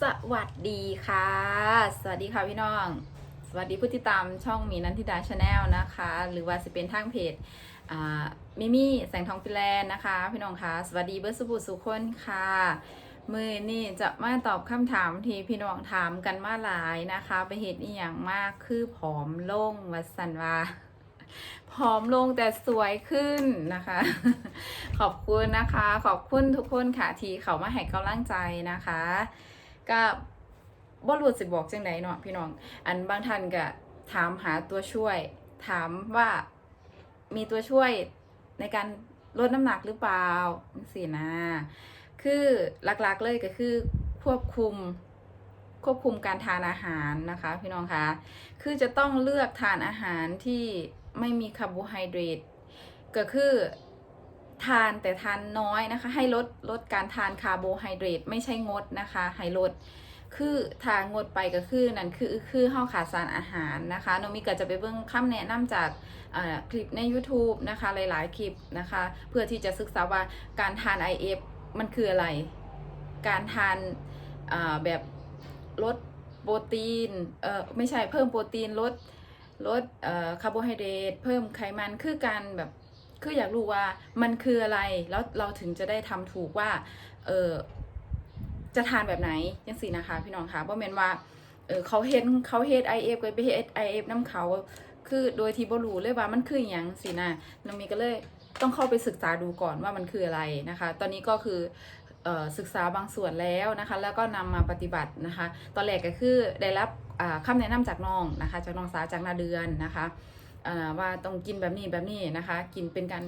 สวัสดีค่ะ สวัสดีค่ะพี่น้อง สวัสดีผู้ติดตามช่องมีนันทิดาชาแนลนะคะ หรือว่าจะเป็นทางเพจอ่ามิมี่แสงทองฟิแลนด์นะคะ พี่น้องคะสวัสดีเบิร์สุบุสุคนค่ะมือนี่จะมาตอบคำถามที่พี่น้องถามกันมาหลายนะคะ ไปเหตุอีหยังมากคือผอมลงวัสันวาผอมลงแต่สวยขึ้นนะคะ ขอบคุณนะคะ ขอบคุณทุกคนค่ะที่เขามาให้กำลังใจนะคะ ก็บ่รู้สิบอกจังไดเนาะพี่น้อง อันบางท่านก็ถามหาตัวช่วย ถามว่ามีตัวช่วยในการลดน้ำหนักหรือเปล่าสินะ คือหลักๆเลยก็คือควบคุมควบคุมการทานอาหารนะคะ พี่น้องคะ คือจะต้องเลือกทานอาหารที่ไม่มีคาร์โบไฮเดรตก็คือ ทานแต่ทานน้อยนะคะ ให้ลดลดการทานคาร์โบไฮเดรตไม่ใช่งดนะคะให้ลดคือทานงดไปก็คือนั่นคือคือห้าขาดสารอาหารนะคะนมิกก็จะไปเบิ่งคำแนะนำจากคลิปใน YouTube นะคะหลายๆ คลิปนะคะ เพื่อที่จะศึกษาว่าการทาน IF มันคืออะไร การทานแบบลดโปรตีนเออไม่ใช่เพิ่มโปรตีนลดลดคาร์โบไฮเดรตเพิ่มไขมันคือการแบบ คืออยากรู้ว่ามันคืออะไรแล้วเราถึงจะได้ทำถูกว่าเออจะทานแบบไหนยังสินะคะ พี่น้องคะเพราะเมนว่าเออเขาเห็นเขาเฮ็ดไอเอฟก็ไปเฮ็ดไอเอฟน้ำเขา คือโดยที่บ่รู้เลยว่ามันคืออย่างสินะน้องมีก็เลยต้องเข้าไปศึกษาดูก่อนว่ามันคืออะไรนะคะ ตอนนี้ก็คือศึกษาบางส่วนแล้วนะคะ แล้วก็นำมาปฏิบัตินะคะ ตอนแรกก็คือได้รับอ่าแนะนำจากน้องนะคะ จากน้องสาวจากนาเดือนนะคะ ว่าต้องกินแบบนี้แบบนี้นะคะ กินเป็นการ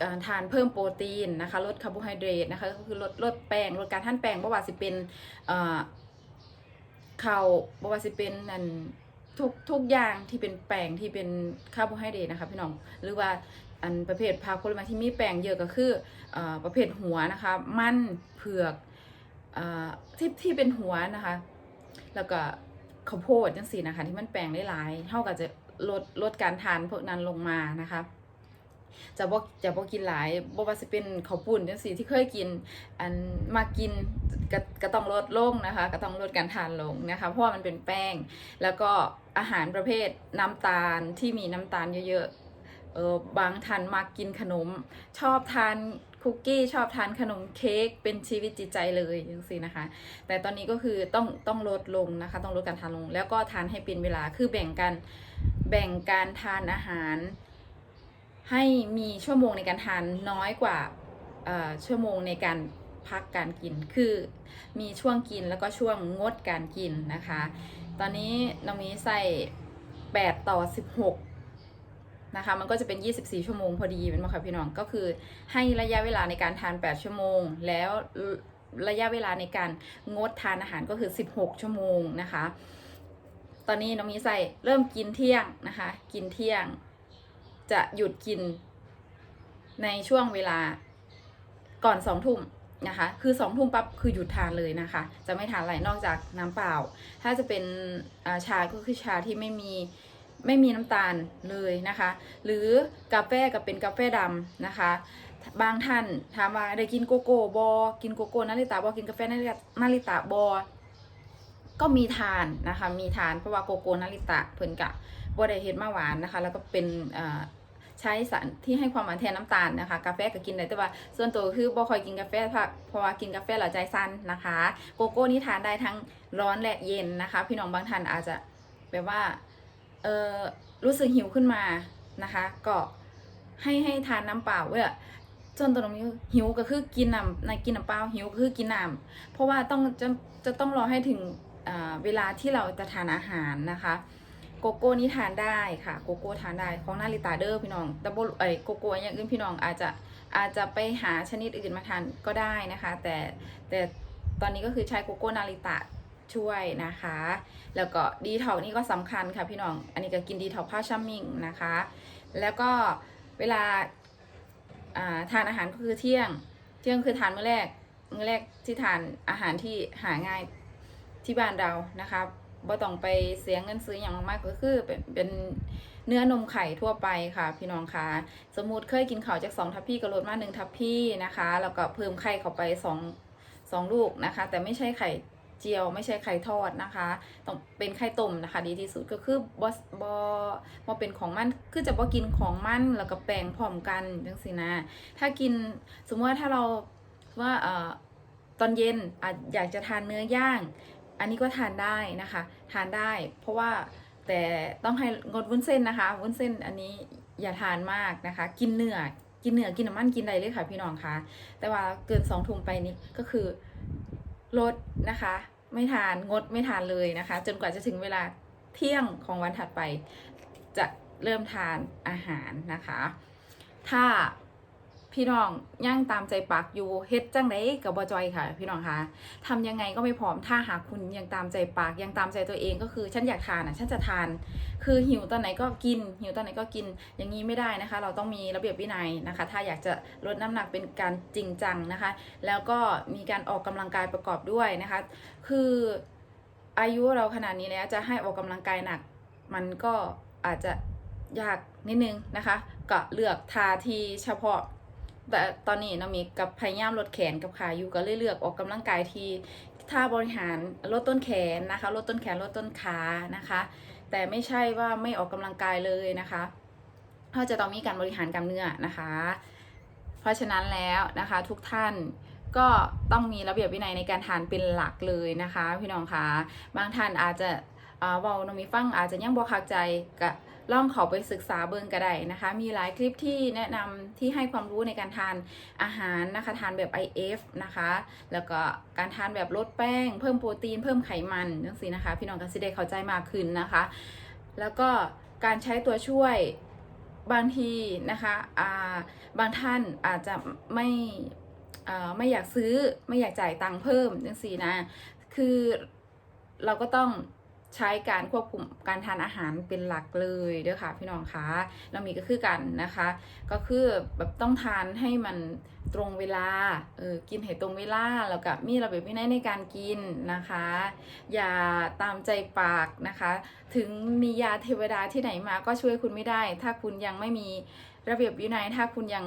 การทานเพิ่มโปรตีนนะคะ ลดคาร์โบไฮเดรตนะคะก็คือลดลดแป้งลดการท่านแป้งเพราะว่าสิเป็นอ่าข้าวบ่ว่าสิเป็นนั่นทุกทุกอย่างที่เป็นแป้งที่เป็นคาร์โบไฮเดรตนะคะพี่น้องหรือว่าอันประเภทผักผลไม้ที่มีแป้งเยอะก็คืออประเภทหัวนะคะ มันเผือกอที่ที่เป็นหัวนะคะ แล้วก็ ข้าวโพดจังซี่นะคะ ที่มันแป้งได้หลายเท่ากับจะลดลดการทานพวกนั้นลงมานะคะจะบ่จะบ่กินหลายบ่ว่าสิเป็นข้าวปุ้นจังซี่ที่เคยกิน อันมากินก็ก็ต้องลดลงนะคะ ก็ต้องลดการทานลงนะคะ เพราะว่ามันเป็นแป้ง แล้วก็อาหารประเภทน้ำตาลที่มีน้ำตาลเยอะๆเออบางท่านมากินขนม ชอบทาน คุกกี้ชอบทานขนมเค้กเป็นชีวิตจิตใจเลยจังซี่นะคะ แต่ตอนนี้ก็คือต้องต้องลดลงนะคะ ต้องลดการทานลง แล้วก็ทานให้เป็นเวลาคือแบ่งกันแบ่งการทานอาหาร ให้มีชั่วโมงในการทานน้อยกว่าชั่วโมงในการพักการกิน คือมีช่วงกินแล้วก็ช่วงงดการกินนะคะ ตอนนี้น้องมีใส่8ต่อ 16 นะคะ มันก็จะเป็น 24 ชั่วโมงพอดีเป็นไหมคะพี่น้อง ก็คือให้ระยะเวลาในการทาน 8 ชั่วโมง แล้วระยะเวลาในการงดทานอาหารก็คือ 16 ชั่วโมงนะคะ ตอนนี้น้องมีใส่เริ่มกินเที่ยงนะคะ กินเที่ยง จะหยุดกินในช่วงเวลาก่อนสองทุ่มนะคะ คือสองทุ่มปั๊บคือหยุดทานเลยนะคะ จะไม่ทานอะไรนอกจากน้ำเปล่า ถ้าจะเป็นชาก็คือชาที่ไม่มี ไม่มีน้ำตาลเลยนะคะ หรือกาแฟกับเป็นกาแฟดำนะคะ บางท่านถามว่าได้กินโกโก้บอกินโกโก้นาริตาบอกินกาแฟนาริตานาริตาบก็มีทานนะคะมีทานเพราะว่าโกโก้นาริตะเพิ่นกะบ่ได้เฮ็ดมาหวานนะคะ แล้วก็เป็นใช้สารที่ให้ความหวานแทนน้ำตาลนะคะ กาแฟก็กินได้แต่ว่า ส่วนตัวคือบ่ค่อยกินกาแฟเพราะว่ากินกาแฟแล้วใจสั่นนะคะ โกโก้นี่ทานได้ทั้งร้อนและเย็นนะคะ พี่น้องบางท่านอาจจะแบบว่า รู้สึกหิวขึ้นมานะคะ ก็ให้ให้ทานน้ำเปล่าเว้ยจนตัวนี้หิวก็คือกินน้ำในกินน้ำเปล่าหิวก็คือกินน้ำเพราะว่าต้องจะจะต้องรอให้ถึงเวลาที่เราจะทานอาหารนะคะโกโก้นี่ทานได้ค่ะโกโก้ทานได้ของนาริตาเดอร์พี่น้องดับเบิลไอโกโก้อย่างอื่นพี่น้องอาจจะอาจจะไปหาชนิดอื่นมาทานก็ได้นะคะ แต่แต่ตอนนี้ก็คือใช้โกโก้นาริตะ ช่วยนะคะ แล้วก็ดีท็อกนี่ก็สำคัญค่ะพี่น้อง อันนี้ก็กินดีท็อกผ้าชัมมิงนะคะ แล้วก็เวลาาทานอาหารก็คือเที่ยง เที่ยงคือทานมื้อแรก มื้อแรกที่ทานอาหารที่หาง่ายที่บ้านเรานะคะบ่ต้องไปเสียเงินซื้ออย่างมากก็คือเป็นเป็นเนื้อนมไข่ทั่วไปค่ะ พี่น้องคะสมมุติเคยกินข้าวจากสองทัพพี่ก็ลดมาหนึ่งทัพพี่นะคะ แล้วก็เพิ่มไข่เข้าไปสองสองลูกนะคะ แต่ไม่ใช่ไข่ เจียวไม่ใช่ไข่ทอดนะคะต้องเป็นไข่ต้มนะคะ ดีที่สุดก็คือบอบอบอเป็นของมันคือจะบ่กินของมันแล้วก็แป้งพร้อมกันจังสินะ ถ้ากินสมมติว่าถ้าเราว่าเอ่อตอนเย็นอาจอยากจะทานเนื้อย่าง อันนี้ก็ทานได้นะคะ ทานได้ เพราะว่าแต่ต้องให้งดวุ้นเส้นนะคะวุ้นเส้นอันนี้อย่าทานมากนะคะ กินเนื้อกินเนื้อกินน้ำมันกินอะไรเลยค่ะพี่น้องคะแต่ว่าเกินสองทุ่มไปนี้ก็คือ ลดนะคะ ไม่ทานงดไม่ทานเลยนะคะ จนกว่าจะถึงเวลาเที่ยงของวันถัดไป จะเริ่มทานอาหารนะคะ ถ้า พี่น้องย่างตามใจปากอยู่เฮ็ดจังไดกับบอจอยค่ะ พี่น้องคะทำยังไงก็ไม่พร้อมถ้าหากคุณยังตามใจปากยังตามใจตัวเองก็คือฉันอยากทานอะฉันจะทาน คือหิวตอนไหนก็กิน หิวตอนไหนก็กินอย่างนี้ไม่ได้นะคะ เราต้องมีระเบียบวินัยนะคะ ถ้าอยากจะลดน้ำหนักเป็นการจริงจังนะคะ แล้วก็มีการออกกำลังกายประกอบด้วยนะคะ คืออายุเราขนาดนี้แล้วจะให้ออกกำลังกายหนัก มันก็อาจจะยากนิดนึงนะคะ ก็เลือกทาทีเฉพาะ แต่ตอนนี้น้องมีกับพยายามลดแขนกับขาอยู่ก็เลยเลือกออกกำลังกายทีท่าบริหารลดต้นแขนนะคะลดต้นแขนลดต้นขานะคะ แต่ไม่ใช่ว่าไม่ออกกำลังกายเลยนะคะเราจะต้องมีการบริหารกล้ามเนื้อนะคะ เพราะฉะนั้นแล้วนะคะทุกท่านก็ต้องมีระเบียบวินัยในการทานเป็นหลักเลยนะคะ พี่น้องคะบางท่านอาจจะอ่าเว้าน้องมีฟังอาจจะยังบ่เข้าใจก็ ลองเขาไปศึกษาเบิ่งก็ได้นะคะ มีหลายคลิปที่แนะนำที่ให้ความรู้ในการทานอาหารนะคะทานแบบ IF นะคะ แล้วก็การทานแบบลดแป้ง เพิ่มโปรตีน เพิ่มไขมันจังซี่นะคะ พี่น้องก็สิได้เข้าใจมากขึ้นนะคะ แล้วก็การใช้ตัวช่วยบางทีนะคะาบางท่านอาจจะไม่ไม่อยากซื้อไม่อยากจ่ายตังค์เพิ่มจังซี่นะ คือเราก็ต้อง ใช้การควบคุมการทานอาหารเป็นหลักเลยเด้อค่ะพี่น้องคะเรามีก็คือกันนะคะ ก็คือแบบต้องทานให้มันตรงเวลาเออกินให้ตรงเวลาแล้วก็มีระเบียบวินัยในการกินนะคะ อย่าตามใจปากนะคะ ถึงมียาเทวดาที่ไหนมาก็ช่วยคุณไม่ได้ ถ้าคุณยังไม่มีระเบียบวินัยถ้าคุณยัง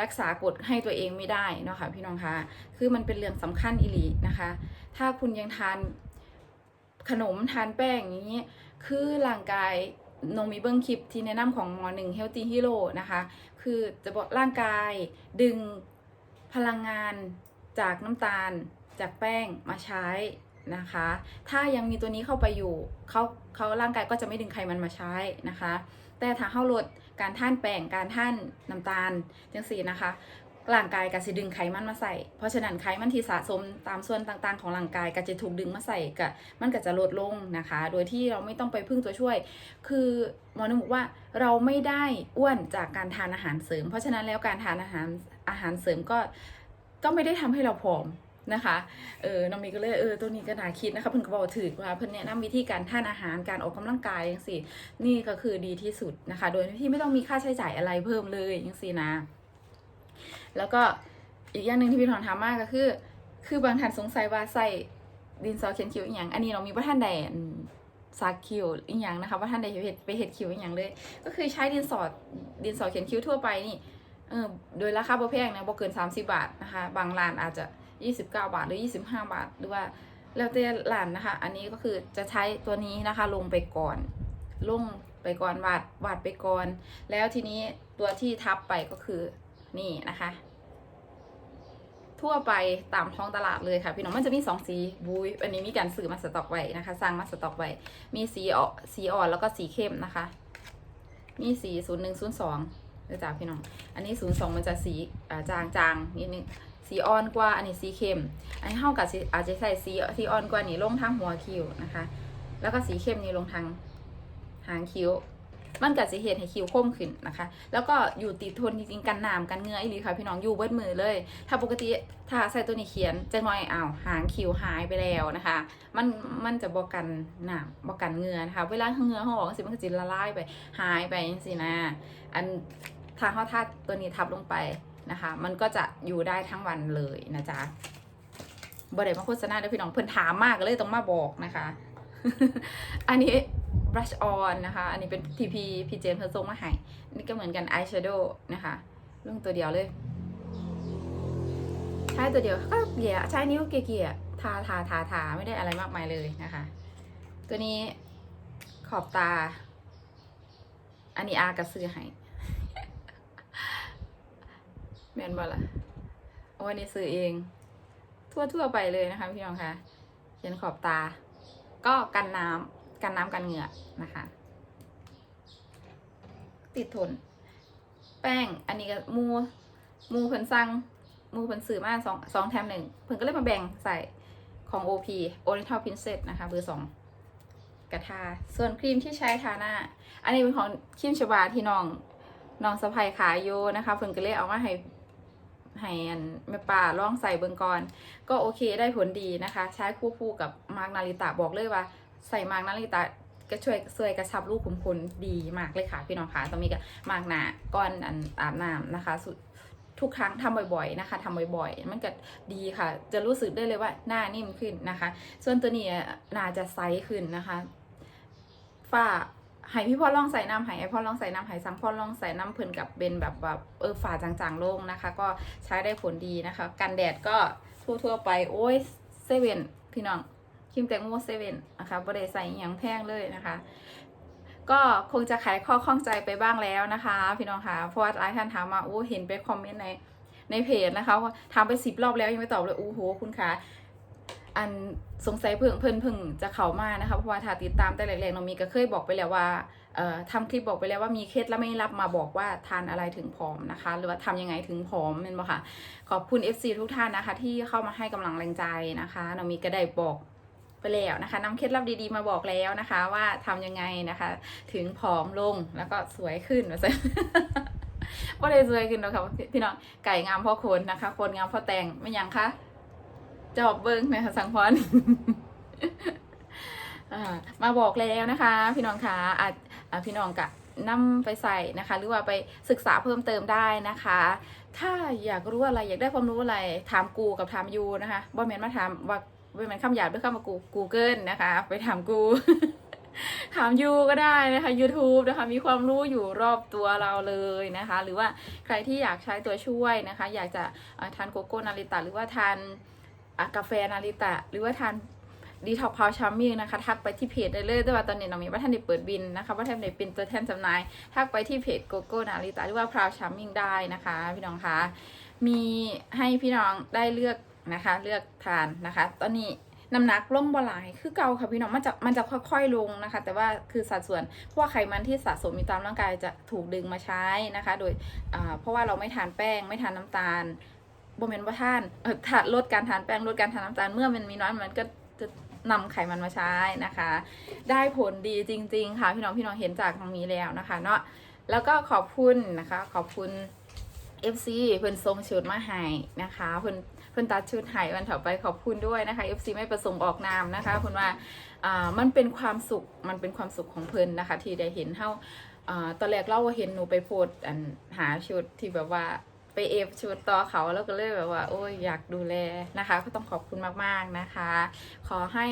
รักษากฎให้ตัวเองไม่ได้เนาะค่ะพี่น้องคะคือมันเป็นเรื่องสำคัญอีหลีนะคะ ถ้าคุณยังทาน ขนมทานแป้งอย่างนี้ คือร่างกายนงมีเบิ้งคลิปที่แนะนำของหมอหนึ่ง Healthy Hero นะคะ คือจะบอกร่างกายดึงพลังงานจากน้ำตาลจากแป้งมาใช้นะคะ ถ้ายังมีตัวนี้เข้าไปอยู่เขาเขาร่างกายก็จะไม่ดึงไขมันมาใช้นะคะ แต่ถ้าเข้าลดการท่านแป้งการท่านน้ำตาลจังสีนะคะ ร่างกายก็จะดึงไขมันมาใส่ เพราะฉะนั้นไขมันที่สะสมตามส่วนต่างๆ ของร่างกายก็จะถูกดึงมาใส่ก็มันก็จะลดลงนะคะ โดยที่เราไม่ต้องไปพึ่งตัวช่วย คือหมอหนุ่มบอกว่าเราไม่ได้อ้วนจากการทานอาหารเสริม เพราะฉะนั้นแล้วการทานอาหารอาหารเสริมก็ก็ไม่ได้ทำให้เราผอมนะคะ เออน้องมีก็เลยเออตัวนี้ก็น่าคิดนะคะเพิ่นก็บอกถือว่าเพิ่นแนะนำวิธีการทานอาหารการออกกำลังกายอย่างสินี่ก็คือดีที่สุดนะคะ โดยที่ไม่ต้องมีค่าใช้จ่ายอะไรเพิ่มเลยอย่างสินะ แล้วก็อีกอย่างหนึ่งที่พี่ถอนถามมากก็คือ คือบางท่านสงสัยว่าใส่ดินสอเขียนคิ้วอีหยังอันนี้เรามีว่าท่านใดซักคิ้วอีหยังนะคะว่าท่านใดเห็ดไปเห็ดคิ้วอีหยังเลย ก็คือใช้ดินสอดินสอเขียนคิ้วทั่วไปนี่เออโดยราคาบ่แพงนะบ่เกิน 30 บาทนะคะ บางร้านอาจจะ 29 บาทหรือ 25 บาท หรือว่าแล้วแต่ร้านนะคะ อันนี้ก็คือจะใช้ตัวนี้นะคะลงไปก่อน ลงไปก่อนวาดวาดไปก่อน แล้วทีนี้ตัวที่ทับไปก็คือ นี่นะคะ ทั่วไปตามท้องตลาดเลยค่ะ พี่น้องมันจะมีสองสีบุยอันนี้มีการซื้อมาสต็อกไว้นะคะ สร้างมาสต็อกไว้ มีสีอ่อนสีอ่อนแล้วก็สีเข้มนะคะ มีสีศูนย์หนึ่งศูนย์สองเดี๋ยวจ้าพี่น้อง อันนี้ศูนย์สองมันจะสีจางจางนิดนึงสีอ่อนกว่า อันนี้สีเข้ม อันนี้เท่ากับอาจจะใส่สีสีอ่อนกว่านี่ลงทางหัวคิ้วนะคะ แล้วก็สีเข้มนี่ลงทางหางคิ้ว มันก็จะเห็นให้คิ้วคมขึ้นนะคะ แล้วก็อยู่ติดทนจริงๆกันน้ำกันเหงืออีหลีค่ะพี่น้องอยู่เบิดมือเลย ถ้าปกติถ้าใส่ตัวนี้เขียนจะน้อยอ้าวหางคิ้วหายไปแล้วนะคะ มันมันจะบอกกันน้ำบอกกันเหงือนะคะ เวลาเหงือเขาออกสิมันก็จะละลายไปหายไปจังๆนะ อันทางเขาทัดตัวนี้ทับลงไปนะคะ มันก็จะอยู่ได้ทั้งวันเลยนะจ๊ะบ่ได้มาโฆษณาเด้อพี่น้องเพิ่นถามมากเลยต้องมาบอกนะคะ อันนี้ brush on นะคะ อันนี้เป็น TP พี่เจนเพิ่นส่งมาให้อันนี่ก็เหมือนกัน eyeshadow นะคะลงตัวเดียวเลย ใช้ตัวเดียวก็เกลี่ยใช้นิ้วเกลี่ยทาทาทาทาไม่ได้อะไรมากมายเลยนะคะ ตัวนี้ขอบตา อันนี้อากระซื้อให้แมนบ่ล่ะโอ้อันนี้ซื้อเอง ทั่วทั่วๆไปเลยนะคะพี่น้องคะเขียนขอบตา ก็กันน้ำ กันน้ำกันเหงื่อนะคะ ติดทน แป้งอันนี้ก็มูมูเพิ่นสั่งมูเพิ่นซื้อมาสองสองแถมหนึ่งเพิ่นก็เลยมาแบ่งใส่ของ OP Oriental Princess นะคะเบอร์สองกระทา ส่วนครีมที่ใช้ทาหน้า อันนี้เป็นของครีมชบาที่น้องน้องสะพายขายอยู่นะคะเพิ่นก็เลยเอามาให้ให้อันแม่ป่าลองใส่เบิ่งก่อนก็โอเคได้ผลดีนะคะ ใช้คู่คู่กับมาร์กนาริตะบอกเลยว่า ใส่มากนาริตะก็ช่วยช่วยกระชับรูขุมขนดีมากเลยค่ะ พี่น้องค่ะตรงนี้ก็มากหนาก้อนอันอาบน้ำนะคะสุดทุกครั้งทำบ่อยๆนะคะทำบ่อยๆ มันก็ดีค่ะ จะรู้สึกได้เลยว่าหน้านิ่มขึ้นนะคะ ส่วนตัวนี้น่าจะใสขึ้นนะคะฝ้าให้พี่พ่อลองใส่น้ำให้ไอพ่อลองใส่น้ำให้สังพ่อลองใส่น้ำเพิ่นกับเป็นแบบแบบเออฝ้าจางๆโล่งนะคะ ก็ใช้ได้ผลดีนะคะ กันแดดก็ทั่วๆไป โอ้ยเซเว่นพี่น้อง ครีมแตงโมเซเว่นนะคะบริใส่อหย่างแพงเลยนะคะ ก็คงจะขายข้อข้องใจไปบ้างแล้วนะคะ พี่น้องค่ะเพราะว่าหลายท่านถามมาโอ้เห็นไปคอมเมนต์ในในเพจนะคะว่าถามไปสิบรอบแล้วยังไม่ตอบเลยโอ้โหคุณคะอันสงสัยเพิ่งเพิ่นเพิ่งจะเข้ามานะคะเพราะว่าถ้าติดตามแต่แรกๆน้องมีก็เคยบอกไปแล้วว่าเอ่อทำคลิปบอกไปแล้วว่ามีเคล็ดแล้วไม่รับมาบอกว่าทานอะไรถึงผอมนะคะ หรือว่าทำยังไงถึงผอมเป็นบ่ค่ะขอบคุณ FC ทุกท่านนะคะ ที่เข้ามาให้กำลังแรงใจนะคะน้องมีก็ได้บอก ไปแล้วนะคะนำเคล็ดลับดีๆมาบอกแล้วนะคะว่าทำยังไงนะคะ ถึงผอมลงแล้วก็สวยขึ้นว่าซะว่าเลยสวยขึ้นแล้วค่ะพี่น้องไก่งามพ่อคนนะคะคนงามพ่อแตงไม่ยังคะจอบเบิ้งนะคะสังพรมาบอกแล้วนะคะ พี่น้องคะอาจพี่น้องกะนำไปใส่นะคะ หรือว่าไปศึกษาเพิ่มเติมได้นะคะ ถ้าอยากรู้อะไรอยากได้ความรู้อะไรถามกูกับถามยูนะคะบ่แมนมาถามว่า บ่แมนคำหยาบด้วยคำว่ากู Google นะคะ ไปถามกู ถามยูก็ได้นะคะ YouTube นะคะ มีความรู้อยู่รอบตัวเราเลยนะคะ หรือว่าใครที่อยากใช้ตัวช่วยนะคะ อยากจะทานโกโก้นาริตะ หรือว่าทานกาแฟนาริตะ หรือว่าทานดีท็อกพาวชามิ่งนะคะ ทักไปที่เพจได้เลยแต่ว่าตอนนี้น้องมีว่าท่านได้เปิดบินนะคะว่าท่านได้เป็นตัวแทนจำหน่าย ทักไปที่เพจโกโก้นาริตะหรือว่าพาวชามิ่งได้นะคะ พี่น้องคะมีให้พี่น้องได้เลือก นะคะ เลือกทานนะคะ ตอนนี้น้ำหนักลงบลายคือเก่าค่ะพี่น้องมันจะมันจะค่อยๆลงนะคะ แต่ว่าคือสัดส่วนเพราะว่าไขมันที่สะสมอยู่ตามร่างกายจะถูกดึงมาใช้นะคะ โดยเพราะว่าเราไม่ทานแป้ง ไม่ทานน้ำตาลบ่แม่นว่าทานเออทาลดการทานแป้งลดการทานน้ำตาลเมื่อมันมีน้อยมันก็จะนำไขมันมาใช้นะคะ ได้ผลดีจริง ๆ ค่ะพี่น้องพี่น้องเห็นจากตรงนี้แล้วนะคะ เนาะแล้วก็ขอบคุณนะคะ ขอบคุณ FC เพิ่นส่งชุดมาให้นะคะเพิ่น พิ่นตัดชุดให้วันต่อไปขอบคุณด้วยนะคะ FC ไม่ประสงค์ออกนามนะคะเพิ่นว่าอ่ามันเป็นความสุขมันเป็นความสุขของเพิ่นนะคะ ที่ได้เห็นเฮาอ่าตอนแรกเราเห็นหนูไปโพสอันหาชุดที่แบบว่าไปเอฟชุดต่อเขาแล้วก็เลยแบบว่า โอ้ยอยากดูแลนะคะ ก็ต้องขอบคุณมากๆนะคะ ขอให้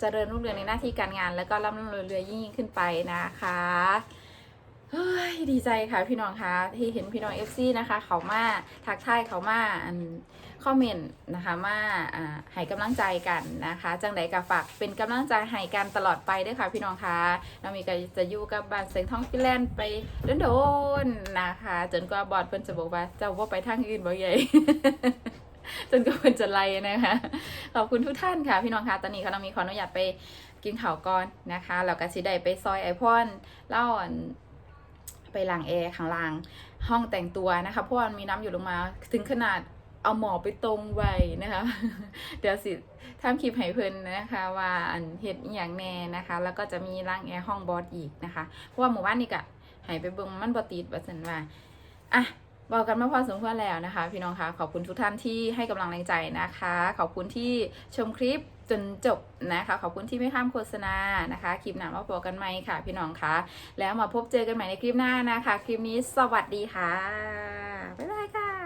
เจริญรุ่งเรืองในหน้าที่การงาน แล้วก็ร่ำรวยรวยยิ่งขึ้นไปนะคะ ดีใจค่ะพี่น้องคะที่เห็นพี่น้อง FC นะคะ เขามาทักทายเขามาอันคอมเมนต์นะคะมาอ่าให้กำลังใจกันนะคะ จังไดกับฝากเป็นกำลังใจให้กันตลอดไปด้วยค่ะพี่น้องคะน้องมีก็จะอยู่กับบ้านเสียงท้องฟินแลนด์ไปโดนๆนะคะ จนกว่าบอดเพิ่นจะบอกว่าเจ้าว่าไปทางอื่นบ่ใหญ่จนกว่าเพิ่นจะไล่นะคะขอบคุณทุกท่านค่ะ พี่น้องคะตอนนี้เขาต้องมีขออนุญาตไปกินข้าวก่อนนะคะแล้วก็สิได้ไปซอยไอพอนเล่า ไปล้างแอร์ข้างล่างห้องแต่งตัวนะคะ เพราะว่ามันมีน้ำอยู่ลงมาถึงขนาดเอาหมอไปตรงไว้นะคะ เดี๋ยวสิทำคลิปให้เพิ่นนะคะ ว่าอันเฮ็ดอหย่างแน่นะคะ แล้วก็จะมีล้างแอร์ห้องบอสอีกนะคะ เพราะว่าหมู่บ้านนี่ก็ให้ไปเบิ่งมันบ่ติดว่าซั่นว่าอะบอกกันมาพอสมควรแล้วนะคะ พี่น้องคะขอบคุณทุกท่านที่ให้กำลังใจนะคะ ขอบคุณที่ชมคลิป จนจบนะคะขอบคุณที่ไม่ข้ามโฆษณานะคะคลิปหน้ามาพบกันใหม่ค่ะพี่น้องคะแล้วมาพบเจอกันใหม่ในคลิปหน้านะคะ คลิปนี้สวัสดีค่ะบ๊ายบายค่ะ